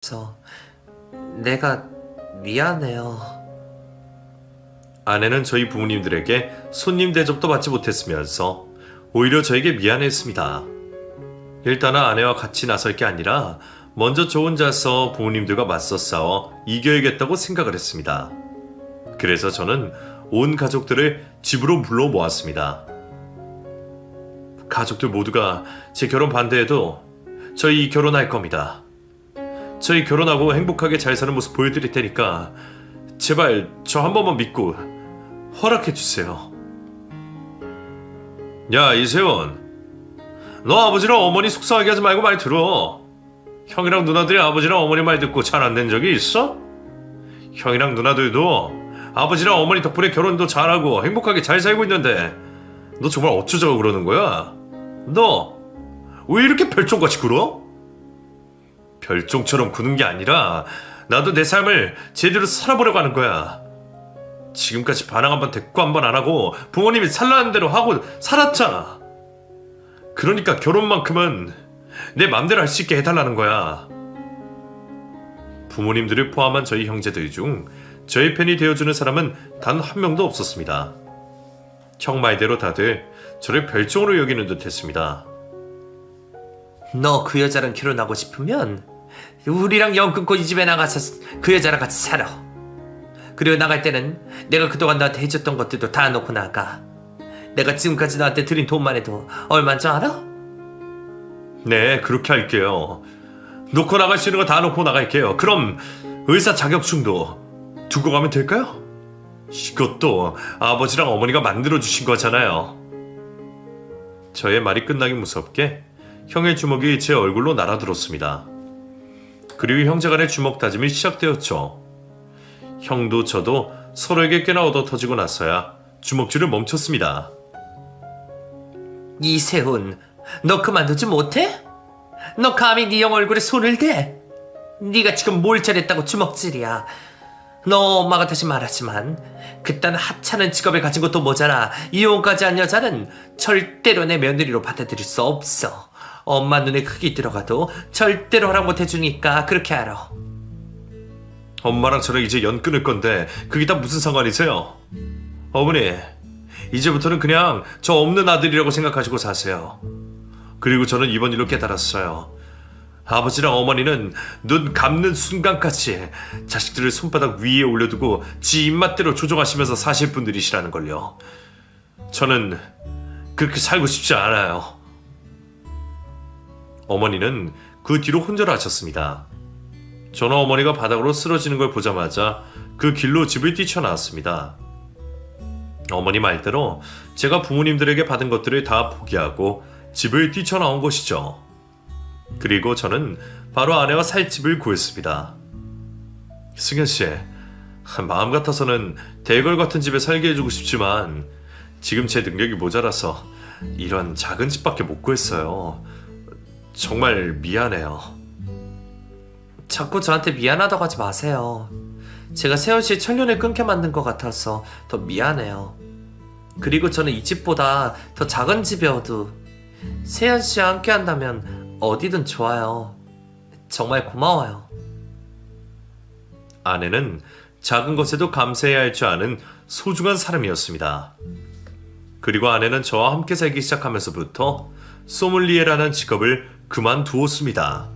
저 내가 미안해요. 아내는 저희 부모님들에게 손님 대접도 받지 못했으면서 오히려 저에게 미안했습니다. 일단은 아내와 같이 나설 게 아니라 먼저 저 혼자서 부모님들과 맞서 싸워 이겨야겠다고 생각을 했습니다. 그래서 저는 온 가족들을 집으로 불러 모았습니다. 가족들 모두가 제 결혼 반대해도 저희 결혼할 겁니다. 저희 결혼하고 행복하게 잘 사는 모습 보여드릴 테니까 제발 저 한 번만 믿고 허락해 주세요. 야 이세훈, 너 아버지랑 어머니 속상하게 하지 말고 말 들어. 형이랑 누나들이 아버지랑 어머니 말 듣고 잘 안 된 적이 있어? 형이랑 누나들도 아버지랑 어머니 덕분에 결혼도 잘하고 행복하게 잘 살고 있는데 너 정말 어쩌자고 그러는 거야? 너 왜 이렇게 별종같이 굴어? 별종처럼 구는 게 아니라 나도 내 삶을 제대로 살아보려고 하는 거야. 지금까지 반항 한번 대꾸 한번 안 하고 부모님이 살라는 대로 하고 살았잖아. 그러니까 결혼만큼은 내 맘대로 할 수 있게 해달라는 거야. 부모님들을 포함한 저희 형제들 중 저희 편이 되어주는 사람은 단 한 명도 없었습니다. 형 말대로 다들 저를 별종으로 여기는 듯 했습니다. 너 그 여자랑 결혼하고 싶으면 우리랑 연 끊고 이 집에 나가서 그 여자랑 같이 살아. 그리고 나갈 때는 내가 그동안 너한테 해줬던 것들도 다 놓고 나가. 내가 지금까지 너한테 드린 돈만 해도 얼마인 줄 알아? 네, 그렇게 할게요. 놓고 나갈 수 있는 거 다 놓고 나갈게요. 그럼 의사 자격증도 두고 가면 될까요? 이것도 아버지랑 어머니가 만들어주신 거잖아요. 저의 말이 끝나기 무섭게 형의 주먹이 제 얼굴로 날아들었습니다. 그리고 형제 간의 주먹 다짐이 시작되었죠. 형도 저도 서로에게 꽤나 얻어 터지고 나서야 주먹질을 멈췄습니다. 이세훈, 너 그만두지 못해? 너 감히 네 형 얼굴에 손을 대? 네가 지금 뭘 잘했다고 주먹질이야. 너 엄마가 다시 말하지만 그딴 하찮은 직업을 가진 것도 모자라 이혼까지 한 여자는 절대로 내 며느리로 받아들일 수 없어. 엄마 눈에 크게 들어가도 절대로 허락 못 해주니까 그렇게 알아. 엄마랑 저랑 이제 연 끊을 건데 그게 다 무슨 상관이세요? 어머니, 이제부터는 그냥 저 없는 아들이라고 생각하시고 사세요. 그리고 저는 이번 일로 깨달았어요. 아버지랑 어머니는 눈 감는 순간까지 자식들을 손바닥 위에 올려두고 지 입맛대로 조종하시면서 사실 분들이시라는 걸요. 저는 그렇게 살고 싶지 않아요. 어머니는 그 뒤로 혼절하셨습니다. 저는 어머니가 바닥으로 쓰러지는 걸 보자마자 그 길로 집을 뛰쳐나왔습니다. 어머니 말대로 제가 부모님들에게 받은 것들을 다 포기하고 집을 뛰쳐나온 것이죠. 그리고 저는 바로 아내와 살 집을 구했습니다. 승현 씨, 마음 같아서는 대걸 같은 집에 살게 해주고 싶지만 지금 제 능력이 모자라서 이런 작은 집밖에 못 구했어요. 정말 미안해요. 자꾸 저한테 미안하다고 하지 마세요. 제가 세연 씨의 천년을 끊게 만든 것 같아서 더 미안해요. 그리고 저는 이 집보다 더 작은 집이어도 세연 씨와 함께 한다면 어디든 좋아요. 정말 고마워요. 아내는 작은 것에도 감사해야 할 줄 아는 소중한 사람이었습니다. 그리고 아내는 저와 함께 살기 시작하면서부터 소믈리에라는 직업을 그만두었습니다.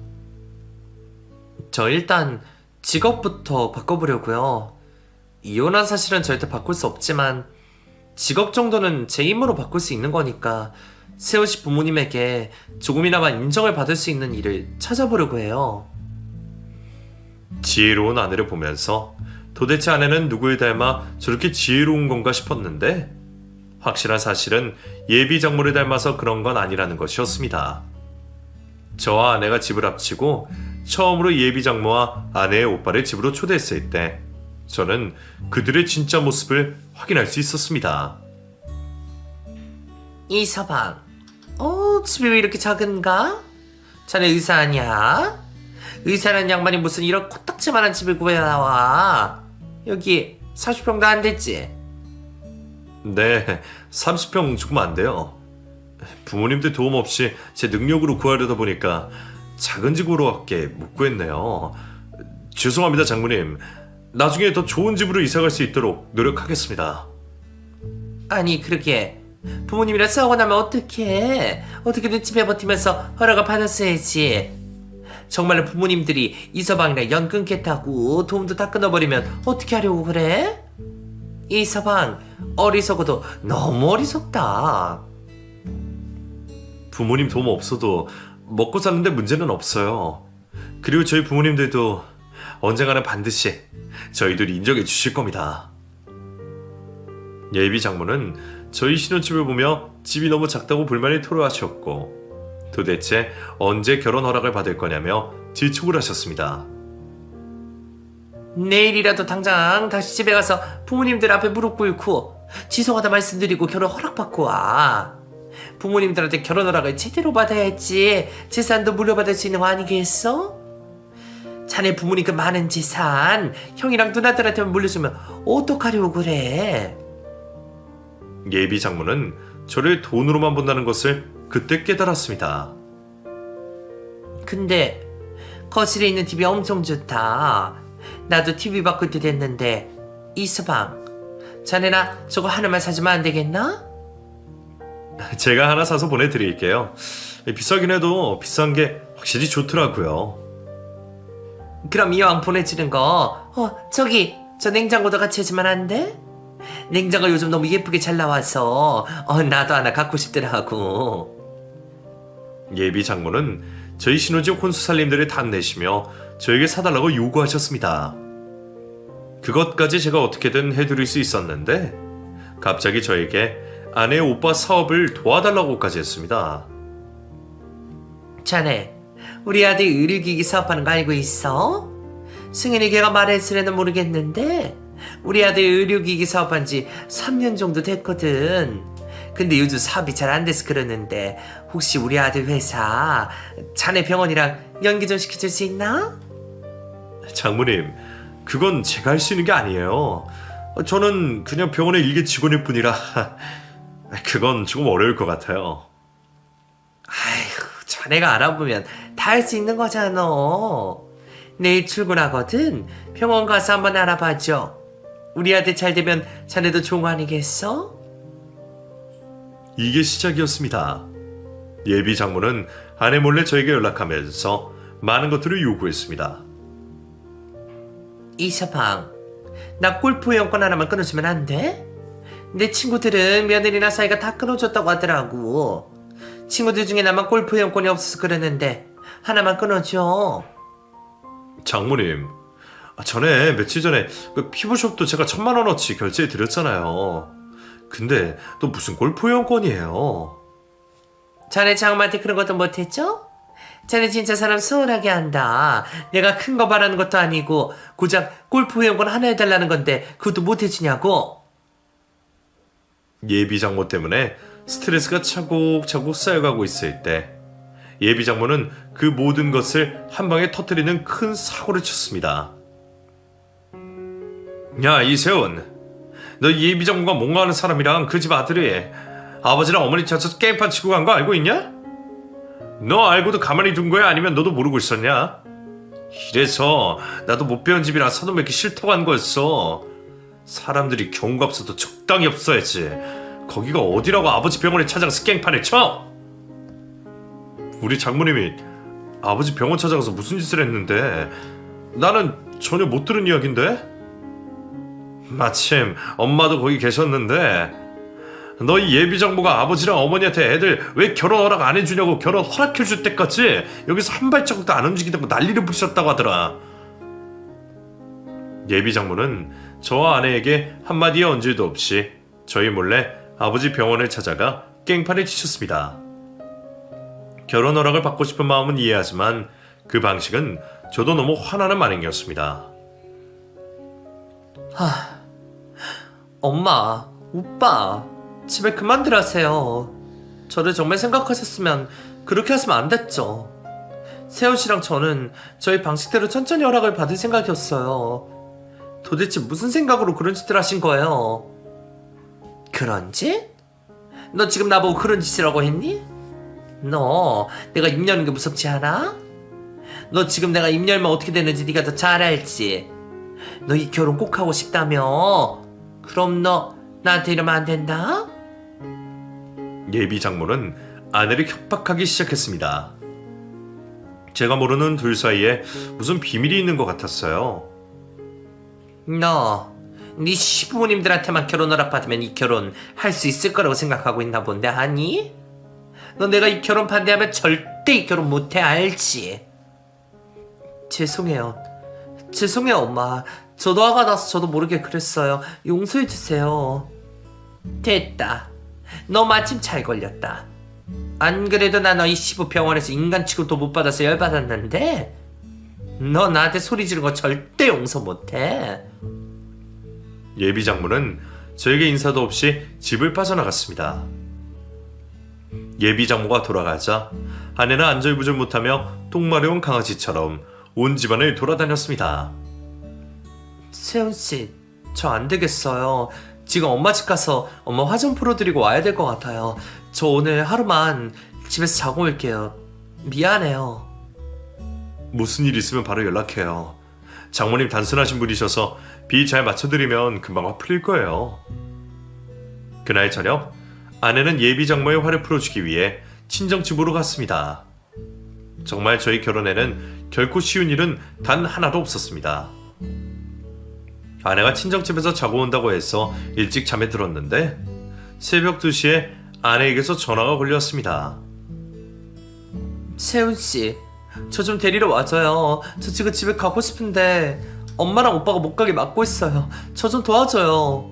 저 일단 직업부터 바꿔보려고요. 이혼한 사실은 절대 바꿀 수 없지만 직업 정도는 제 힘으로 바꿀 수 있는 거니까 세호 씨 부모님에게 조금이나마 인정을 받을 수 있는 일을 찾아보려고 해요. 지혜로운 아내를 보면서 도대체 아내는 누구를 닮아 저렇게 지혜로운 건가 싶었는데 확실한 사실은 예비 장모를 닮아서 그런 건 아니라는 것이었습니다. 저와 아내가 집을 합치고 처음으로 예비 장모와 아내의 오빠를 집으로 초대했을 때 저는 그들의 진짜 모습을 확인할 수 있었습니다. 이 서방, 어, 집이 왜 이렇게 작은가? 자네 의사 아니야? 의사는 양반이 무슨 이런 코딱지만한 집을 구해 나와? 여기 40평도 안 됐지? 네, 30평 조금 안 돼요. 부모님들 도움 없이 제 능력으로 구하려다 보니까 작은 집으로밖에 못 구했네요. 죄송합니다, 장모님. 나중에 더 좋은 집으로 이사갈 수 있도록 노력하겠습니다. 아니 그러게 부모님이랑 싸우고 나면 어떡해 어떻게든 집에 버티면서 허락을 받았어야지 정말로 부모님들이 이 서방이랑 연 끊겠다고 도움도 다 끊어버리면 어떻게 하려고 그래? 이 서방 어리석어도 너무 어리석다 부모님 도움 없어도 먹고 사는데 문제는 없어요. 그리고 저희 부모님들도 언젠가는 반드시 저희들 인정해 주실 겁니다. 예비 장모는 저희 신혼집을 보며 집이 너무 작다고 불만을 토로하셨고 도대체 언제 결혼 허락을 받을 거냐며 질촉을 하셨습니다. 내일이라도 당장 다시 집에 가서 부모님들 앞에 무릎 꿇고 죄송하다 말씀드리고 결혼 허락받고 와. 부모님들한테 결혼 허락을 제대로 받아야지 재산도 물려받을 수 있는 거 아니겠어? 자네 부모님 그 많은 재산 형이랑 누나들한테만 물려주면 어떡하려고 그래? 예비 장모는 저를 돈으로만 본다는 것을 그때 깨달았습니다. 근데 거실에 있는 TV 엄청 좋다. 나도 TV 바꿀 때 됐는데 이서방 자네나 저거 하나만 사주면 안 되겠나? 제가 하나 사서 보내드릴게요. 비싸긴 해도 비싼 게 확실히 좋더라고요. 그럼 이왕 보내주는 거, 어, 저기, 저 냉장고도 같이 해주면 안 돼? 냉장고 요즘 너무 예쁘게 잘 나와서, 어, 나도 하나 갖고 싶더라고. 예비 장모는 저희 신혼집 혼수살림들을 탐내시며 저에게 사달라고 요구하셨습니다. 그것까지 제가 어떻게든 해드릴 수 있었는데 갑자기 저에게 아내 오빠 사업을 도와달라고까지 했습니다. 자네, 우리 아들 의료기기 사업하는 거 알고 있어? 승현이 걔가 말했으려는 모르겠는데, 우리 아들 의료기기 사업한 지 3년 정도 됐거든. 근데 요즘 사업이 잘 안 돼서 그러는데, 혹시 우리 아들 회사, 자네 병원이랑 연기 좀 시켜줄 수 있나? 장모님, 그건 제가 할 수 있는 게 아니에요. 저는 그냥 병원의 일개 직원일 뿐이라 그건 조금 어려울 것 같아요. 아이고, 자네가 알아보면 다 할 수 있는 거잖아. 내일 출근하거든. 병원 가서 한번 알아봐줘. 우리 아들 잘 되면 자네도 좋은 거 아니겠어? 이게 시작이었습니다. 예비 장모는 아내 몰래 저에게 연락하면서 많은 것들을 요구했습니다. 이서방, 나 골프 회원권 하나만 끊어주면 안 돼? 내 친구들은 며느리나 사이가 다 끊어줬다고 하더라고. 친구들 중에 나만 골프 회원권이 없어서 그러는데 하나만 끊어줘. 장모님, 아, 전에 며칠 전에 그 피부숍도 제가 천만 원어치 결제해 드렸잖아요. 근데 또 무슨 골프 회원권이에요? 자네 장엄한테 그런 것도 못했죠? 자네 진짜 사람 서운하게 한다. 내가 큰 거 바라는 것도 아니고 고작 골프 회원권 하나 해달라는 건데 그것도 못해주냐고. 예비 장모 때문에 스트레스가 차곡차곡 쌓여가고 있을 때 예비 장모는 그 모든 것을 한 방에 터뜨리는 큰 사고를 쳤습니다. 야 이세훈, 너 예비 장모가 뭔가 하는 사람이랑 그 집 아들이 아버지랑 어머니 찾아서 게임판 치고 간 거 알고 있냐? 너 알고도 가만히 둔 거야? 아니면 너도 모르고 있었냐? 이래서 나도 못 배운 집이라 사돈 맺기 싫다고 한 거였어. 사람들이 경우가 없어도 적당히 없어야지. 거기가 어디라고 아버지 병원에 찾아가서 깽판을 쳐? 우리 장모님이 아버지 병원 찾아가서 무슨 짓을 했는데 나는 전혀 못 들은 이야기인데? 마침 엄마도 거기 계셨는데 너희 예비 장모가 아버지랑 어머니한테 애들 왜 결혼 허락 안 해주냐고 결혼 허락해줄 때까지 여기서 한 발자국도 안 움직이다고 난리를 부셨다고 하더라. 예비 장모는 저와 아내에게 한마디의 언질도 없이 저희 몰래 아버지 병원을 찾아가 깽판을 치셨습니다. 결혼 허락을 받고 싶은 마음은 이해하지만 그 방식은 저도 너무 화나는 만행이었습니다. 엄마, 오빠, 집에 그만들 하세요. 저를 정말 생각하셨으면 그렇게 하시면 안 됐죠. 세훈 씨랑 저는 저희 방식대로 천천히 허락을 받을 생각이었어요. 도대체 무슨 생각으로 그런 짓을 하신 거예요? 그런 짓? 너 지금 나보고 그런 짓이라고 했니? 너 내가 입 여는 게 무섭지 않아? 너 지금 내가 입 열면 어떻게 되는지 네가 더 잘 알지. 너 이 결혼 꼭 하고 싶다며? 그럼 너 나한테 이러면 안 된다? 예비 장모는 아내를 협박하기 시작했습니다. 제가 모르는 둘 사이에 무슨 비밀이 있는 것 같았어요. 너, 네 시부모님들한테만 결혼 허락받으면 이 결혼 할 수 있을 거라고 생각하고 있나 본데, 아니? 너 내가 이 결혼 반대하면 절대 이 결혼 못해, 알지? 죄송해요. 죄송해요, 엄마. 저도 화가 나서 저도 모르게 그랬어요. 용서해주세요. 됐다. 너 마침 잘 걸렸다. 안 그래도 나 너희 시부 병원에서 인간 취급도 못 받아서 열받았는데, 너 나한테 소리 지른 거 절대 용서 못해. 예비 장모는 저에게 인사도 없이 집을 빠져나갔습니다. 예비 장모가 돌아가자 아내는 안절부절 못하며 똥마려운 강아지처럼 온 집안을 돌아다녔습니다. 세훈 씨, 저 안 되겠어요. 지금 엄마 집 가서 엄마 화장 풀어드리고 와야 될 것 같아요. 저 오늘 하루만 집에서 자고 올게요. 미안해요. 무슨 일 있으면 바로 연락해요. 장모님 단순하신 분이셔서 비 잘 맞춰드리면 금방 화 풀릴 거예요. 그날 저녁 아내는 예비 장모의 화를 풀어주기 위해 친정집으로 갔습니다. 정말 저희 결혼에는 결코 쉬운 일은 단 하나도 없었습니다. 아내가 친정집에서 자고 온다고 해서 일찍 잠에 들었는데 새벽 2시에 아내에게서 전화가 걸렸습니다. 세훈 씨, 저 좀 데리러 와줘요. 저 지금 집에 가고 싶은데 엄마랑 오빠가 못 가게 막고 있어요. 저 좀 도와줘요.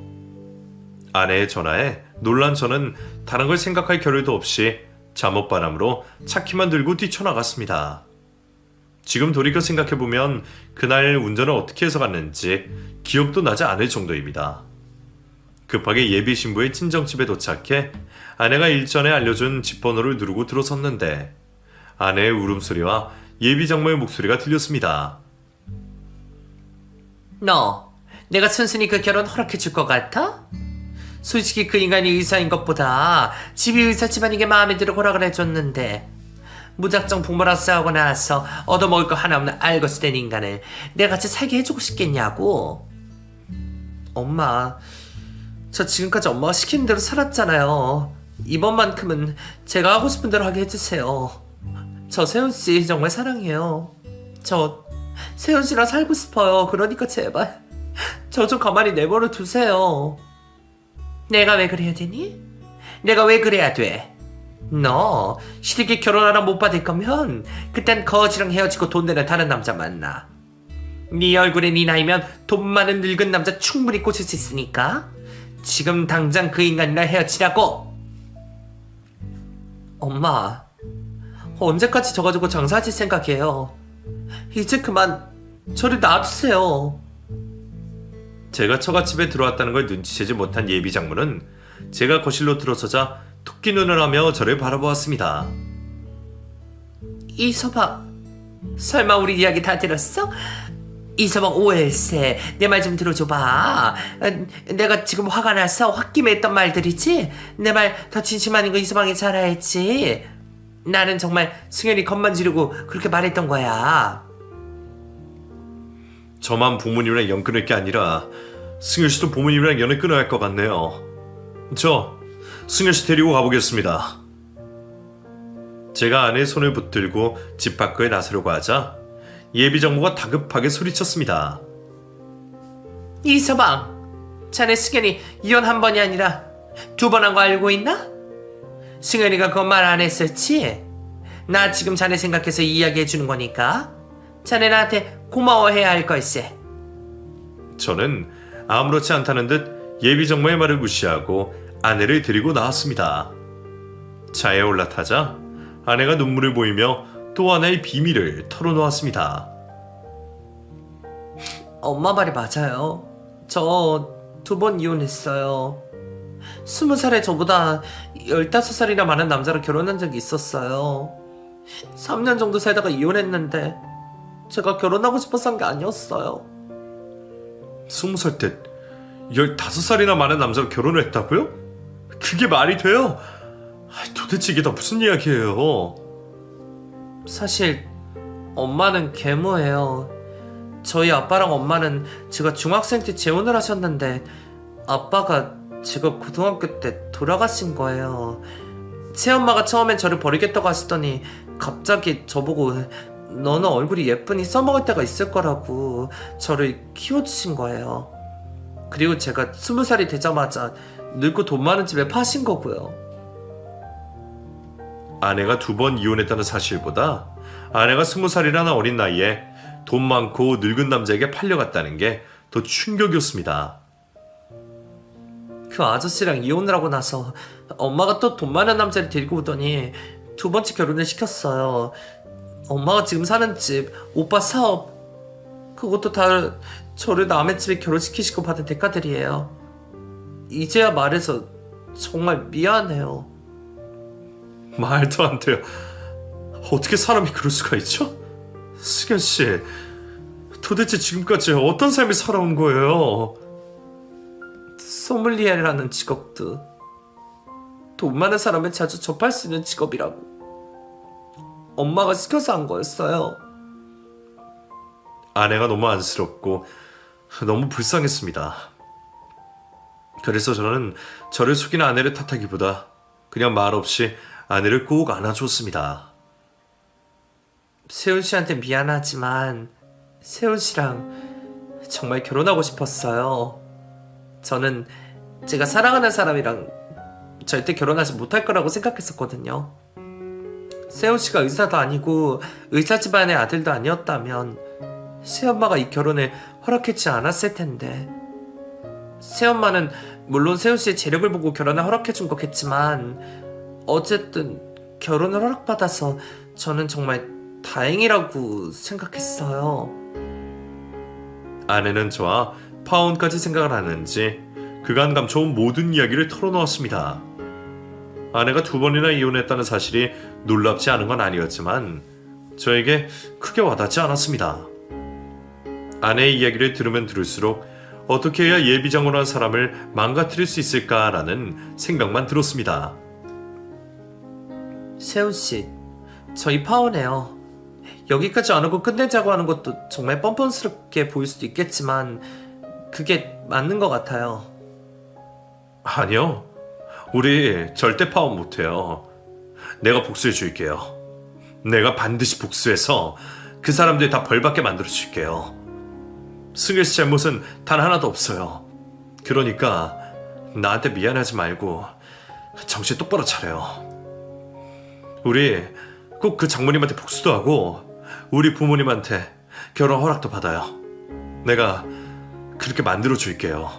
아내의 전화에 놀란 저는 다른 걸 생각할 겨를도 없이 잠옷바람으로 차키만 들고 뛰쳐나갔습니다. 지금 돌이켜 생각해보면 그날 운전을 어떻게 해서 갔는지 기억도 나지 않을 정도입니다. 급하게 예비 신부의 친정집에 도착해 아내가 일전에 알려준 집 번호를 누르고 들어섰는데 아내의 울음소리와 예비 장모의 목소리가 들렸습니다. 너, 내가 순순히 그 결혼 허락해 줄 것 같아? 솔직히 그 인간이 의사인 것보다 집이 의사 집안인 게 마음에 들어 허락을 해줬는데 무작정 부모랑 싸우고 나서 얻어먹을 거 하나 없는 알것이 된 인간을 내가 같이 살게 해주고 싶겠냐고 엄마 저 지금까지 엄마가 시키는 대로 살았잖아요 이번만큼은 제가 하고 싶은 대로 하게 해주세요 저 세훈씨 정말 사랑해요 저 세훈씨랑 살고 싶어요 그러니까 제발 저 좀 가만히 내버려 두세요 내가 왜 그래야 되니? 내가 왜 그래야 돼? 너 시댁에 결혼하라 못 받을 거면 그땐 거지랑 헤어지고 돈 내는 다른 남자 만나. 네 얼굴에 네 나이면 돈 많은 늙은 남자 충분히 꽂을 수 있으니까 지금 당장 그 인간이랑 헤어지라고. 엄마 언제까지 저 가지고 장사하실 생각이에요? 이제 그만 저를 놔두세요. 제가 처갓집에 들어왔다는 걸 눈치채지 못한 예비 장모는 제가 거실로 들어서자 토끼 눈을 하며 저를 바라보았습니다. 이서방 설마 우리 이야기 다 들었어? 이서방 오해일세 내 말 좀 들어줘봐 어, 내가 지금 화가 나서 홧김에 했던 말들이지 내 말 더 진심 아닌 거 이서방이 잘 알지 나는 정말 승현이 겁만 지르고 그렇게 말했던 거야 저만 부모님이랑 연 끊을 게 아니라 승현 씨도 부모님이랑 연을 끊어야 할 것 같네요. 저 승현 씨 데리고 가보겠습니다. 제가 아내의 손을 붙들고 집 밖에 나서려고 하자 예비 장모가 다급하게 소리쳤습니다. 이서방 자네 승현이 이혼 한 번이 아니라 두 번 한 거 알고 있나? 승현이가 그거 말안 했었지? 나 지금 자네 생각해서 이야기해 주는 거니까 자네 나한테 고마워해야 할 걸세 저는 아무렇지 않다는 듯 예비 장모의 말을 무시하고 아내를 데리고 나왔습니다. 차에 올라타자 아내가 눈물을 보이며 또 하나의 비밀을 털어놓았습니다. 엄마 말이 맞아요 저 두 번 이혼했어요 스무 살에 저보다 열다섯 살이나 많은 남자랑 결혼한 적이 있었어요 3년 정도 살다가 이혼했는데 제가 결혼하고 싶어서 한 게 아니었어요 스무 살때 15살이나 많은 남자로 결혼을 했다고요? 그게 말이 돼요? 아, 도대체 이게 다 무슨 이야기예요? 사실 엄마는 계모예요. 저희 아빠랑 엄마는 제가 중학생 때 재혼을 하셨는데 아빠가 제가 고등학교 때 돌아가신 거예요. 새엄마가 처음엔 저를 버리겠다고 하시더니 갑자기 저보고 너는 얼굴이 예쁘니 써먹을 때가 있을 거라고 저를 키워주신 거예요. 그리고 제가 스무 살이 되자마자 늙고 돈 많은 집에 파신 거고요. 아내가 두 번 이혼했다는 사실보다 아내가 스무 살이라는 어린 나이에 돈 많고 늙은 남자에게 팔려갔다는 게 더 충격이었습니다. 그 아저씨랑 이혼을 하고 나서 엄마가 또 돈 많은 남자를 데리고 오더니 두 번째 결혼을 시켰어요. 엄마가 지금 사는 집, 오빠 사업, 그것도 다 저를 남의 집에 결혼시키시고 받은 대가들이에요. 이제야 말해서 정말 미안해요. 말도 안 돼요. 어떻게 사람이 그럴 수가 있죠? 승현 씨, 도대체 지금까지 어떤 삶을 살아온 거예요? 소믈리에라는 직업도 돈 많은 사람을 자주 접할 수 있는 직업이라고 엄마가 시켜서 한 거였어요. 아내가 너무 안쓰럽고 너무 불쌍했습니다. 그래서 저는 저를 속이는 아내를 탓하기보다 그냥 말없이 아내를 꼭 안아줬습니다. 세훈 씨한테 미안하지만 세훈 씨랑 정말 결혼하고 싶었어요. 저는 제가 사랑하는 사람이랑 절대 결혼하지 못할 거라고 생각했었거든요. 세훈 씨가 의사도 아니고 의사 집안의 아들도 아니었다면 새엄마가 이 결혼을 허락했지 않았을 텐데 새엄마는 물론 세훈 씨의 재력을 보고 결혼을 허락해준 거겠지만 어쨌든 결혼을 허락받아서 저는 정말 다행이라고 생각했어요. 아내는 저와 파혼까지 생각을 하는지 그간 감춰온 모든 이야기를 털어놓았습니다. 아내가 두 번이나 이혼했다는 사실이 놀랍지 않은 건 아니었지만 저에게 크게 와닿지 않았습니다. 아내의 이야기를 들으면 들을수록 어떻게 해야 예비장으로 한 사람을 망가뜨릴 수 있을까라는 생각만 들었습니다. 세훈 씨, 저희 파혼해요. 여기까지 안 오고 끝내자고 하는 것도 정말 뻔뻔스럽게 보일 수도 있겠지만 그게 맞는 것 같아요. 아니요. 우리 절대 파혼 못해요. 내가 복수해 줄게요. 내가 반드시 복수해서 그 사람들 다 벌받게 만들어 줄게요. 승일 씨 잘못은 단 하나도 없어요. 그러니까 나한테 미안하지 말고 정신 똑바로 차려요. 우리 꼭 그 장모님한테 복수도 하고 우리 부모님한테 결혼 허락도 받아요. 내가 그렇게 만들어 줄게요.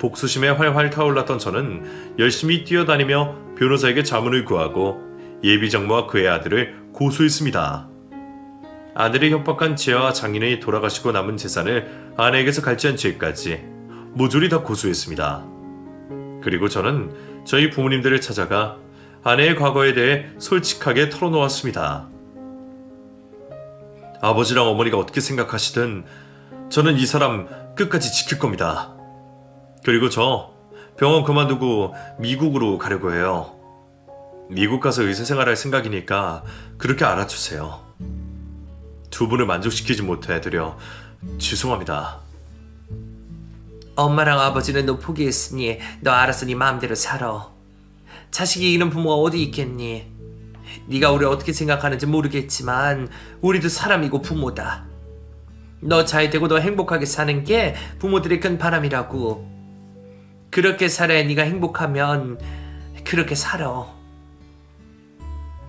복수심에 활활 타올랐던 저는 열심히 뛰어다니며 변호사에게 자문을 구하고 예비장모와 그의 아들을 고소했습니다. 아들이 협박한 지아와 장인이 돌아가시고 남은 재산을 아내에게서 갈취한 죄까지 모조리 다 고소했습니다. 그리고 저는 저희 부모님들을 찾아가 아내의 과거에 대해 솔직하게 털어놓았습니다. 아버지랑 어머니가 어떻게 생각하시든 저는 이 사람 끝까지 지킬 겁니다. 그리고 저 병원 그만두고 미국으로 가려고 해요. 미국 가서 의사 생활할 생각이니까 그렇게 알아주세요. 두 분을 만족시키지 못해 드려 죄송합니다. 엄마랑 아버지는 너 포기했으니 너 알아서 네 마음대로 살아. 자식이 잃은 부모가 어디 있겠니? 네가 우리 어떻게 생각하는지 모르겠지만 우리도 사람이고 부모다. 너 잘 되고 너 행복하게 사는 게 부모들의 큰 바람이라고. 그렇게 살아야 네가 행복하면 그렇게 살아.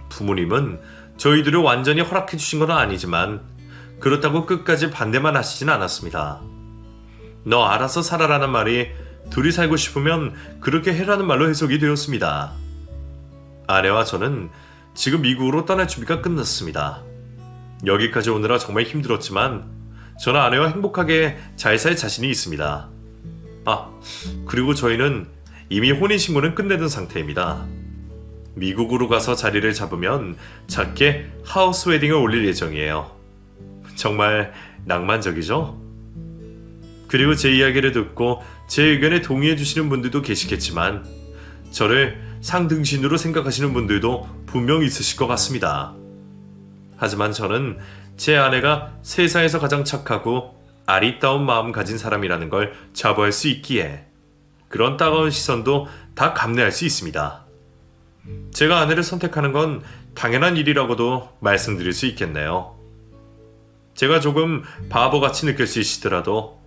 부모님은 저희들을 완전히 허락해 주신 건 아니지만 그렇다고 끝까지 반대만 하시진 않았습니다. 너 알아서 살아라는 말이 둘이 살고 싶으면 그렇게 해라는 말로 해석이 되었습니다. 아내와 저는 지금 미국으로 떠날 준비가 끝났습니다. 여기까지 오느라 정말 힘들었지만 저는 아내와 행복하게 잘 살 자신이 있습니다. 아, 그리고 저희는 이미 혼인신고는 끝내둔 상태입니다. 미국으로 가서 자리를 잡으면 작게 하우스 웨딩을 올릴 예정이에요. 정말 낭만적이죠? 그리고 제 이야기를 듣고 제 의견에 동의해 주시는 분들도 계시겠지만 저를 상등신으로 생각하시는 분들도 분명 있으실 것 같습니다. 하지만 저는 제 아내가 세상에서 가장 착하고 아리따운 마음 가진 사람이라는 걸 자부할 수 있기에 그런 따가운 시선도 다 감내할 수 있습니다. 제가 아내를 선택하는 건 당연한 일이라고도 말씀드릴 수 있겠네요. 제가 조금 바보같이 있으더라도